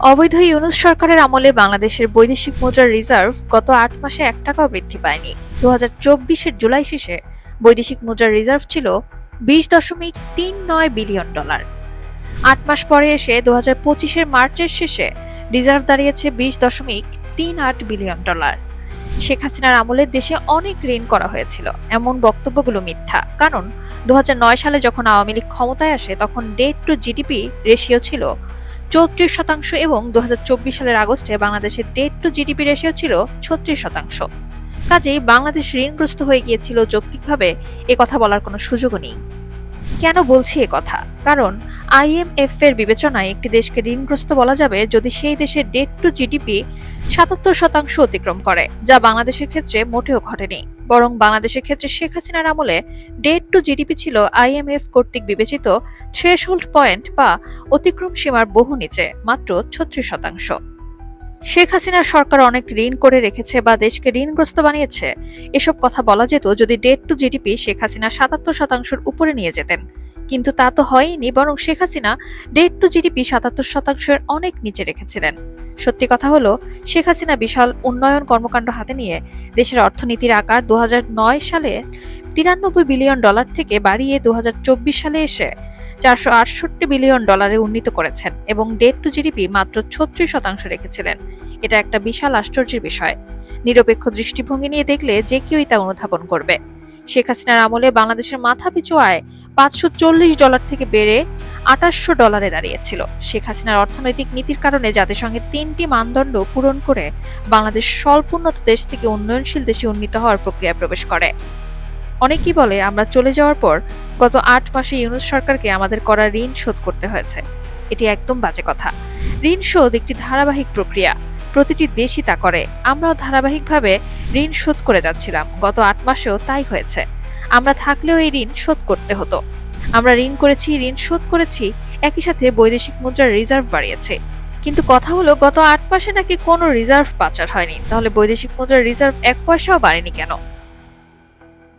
অবৈধ ইউনুস সরকারের আমলে বাংলাদেশের বৈদেশিক মুদ্রার রিজার্ভ গত আট মাসে এক টাকাও বৃদ্ধি পায়নি। দু হাজার জুলাই শেষে বৈদেশিক মুদ্রার রিজার্ভ ছিল বিশ দশমিক তিন নয় বিলিয়ন ডলার। আট মাস পরে এসে দু হাজার পঁচিশের মার্চের শেষে রিজার্ভ দাঁড়িয়েছে বিশ দশমিক তিন আট বিলিয়ন ডলার। শেখ হাসিনার আমলে দেশে অনেক ঋণ করা হয়েছিল। এমন বক্তব্যগুলো মিথ্যা। কারণ দু হাজার নয় সালে যখন আওয়ামী লীগ ক্ষমতায় আসে, তখন ডেট টু জিডিপি রেশিও ছিল চৌত্রিশ শতাংশ এবং দু হাজার চব্বিশ সালের আগস্টে বাংলাদেশের ডেট টু জিডিপি রেশিও ছিল ছত্রিশ শতাংশ। কাজেই বাংলাদেশ ঋণগ্রস্ত হয়ে গিয়েছিল যৌক্তিকভাবে কথা বলার কোনো সুযোগও নেই। কেন বলছি এ কথা? কারণ আইএমএফ এর বিবেচনায় একটি দেশকে ঋণগ্রস্ত বলা যাবে যদি সেই দেশের ডেট টু জিডিপি সাতাত্তর শতাংশ অতিক্রম করে, যা বাংলাদেশের ক্ষেত্রে মোটেও ঘটেনি। বরং বাংলাদেশের ক্ষেত্রে শেখ হাসিনার আমলে ডেট টু জিডিপি ছিল আইএমএফ কর্তৃক বিবেচিত থ্রেশহোল্ড পয়েন্ট বা অতিক্রম সীমার বহু নিচে, মাত্র ছত্রিশ শতাংশ। শেখ হাসিনার সরকার অনেক ঋণ করে রেখেছে বা দেশকে ঋণগ্রস্ত বানিয়েছে। এসব কথা বলা যেত যদি debt to GDP Sheikh Hasina সাতাত্তর শতাংশের উপরে নিয়ে যেতেন। কিন্তু তা তো হয়নি বরং Sheikh Hasina debt to GDP সাতাত্তর শতাংশের অনেক নিচে রেখেছিলেন। সত্যি কথা হলো, শেখ হাসিনা বিশাল উন্নয়ন কর্মকাণ্ড হাতে নিয়ে দেশের অর্থনীতির আকার দু হাজার নয় সালে তিরানব্বই বিলিয়ন ডলার থেকে বাড়িয়ে দু হাজার চব্বিশ সালে এসে চারশো আটষট্টি বিলিয়ন ডলারে উন্নীত করেছেন এবং ডেট টু জিডিপি মাত্র ছত্রিশ শতাংশ রেখেছিলেন। এটা একটা বিশাল আশ্চর্যের বিষয়। নিরপেক্ষ দৃষ্টিভঙ্গি নিয়ে দেখলে যে কেউই তা অনুধাবন করবে। শেখ হাসিনার আমলে বাংলাদেশের মাথাপিছু আয় পাঁচশো চল্লিশ ডলার থেকে বেড়ে আঠাশশো ডলারে দাঁড়িয়েছিল। শেখ হাসিনার অর্থনৈতিক নীতির কারণে জাতিসংঘের তিনটি মানদণ্ড পূরণ করে বাংলাদেশ স্বল্পোন্নত দেশ থেকে উন্নয়নশীল দেশে উন্নীত হওয়ার প্রক্রিয়ায় প্রবেশ করে। অনেকেই বলে, আমরা চলে যাওয়ার পর গত আট মাসে ইউনুস সরকারকে আমাদের করা ঋণ শোধ করতে হয়েছে। এটি একদম বাজে কথা। ঋণ শোধ একটি ধারাবাহিক প্রক্রিয়া। প্রতিটি দেশই তা করে। আমরাও ধারাবাহিকভাবে ঋণ শোধ করে যাচ্ছিলাম। গত আট মাসেও তাই হয়েছে। আমরা থাকলেও এই ঋণ শোধ করতে হতো। আমরা ঋণ করেছি, ঋণ শোধ করেছি, একই সাথে বৈদেশিক মুদ্রার রিজার্ভ বাড়িয়েছে। কিন্তু কথা হলো, গত আট মাসে নাকি কোনো রিজার্ভ পাচার হয়নি। তাহলে বৈদেশিক মুদ্রার রিজার্ভ এক পয়সাও বাড়েনি কেন?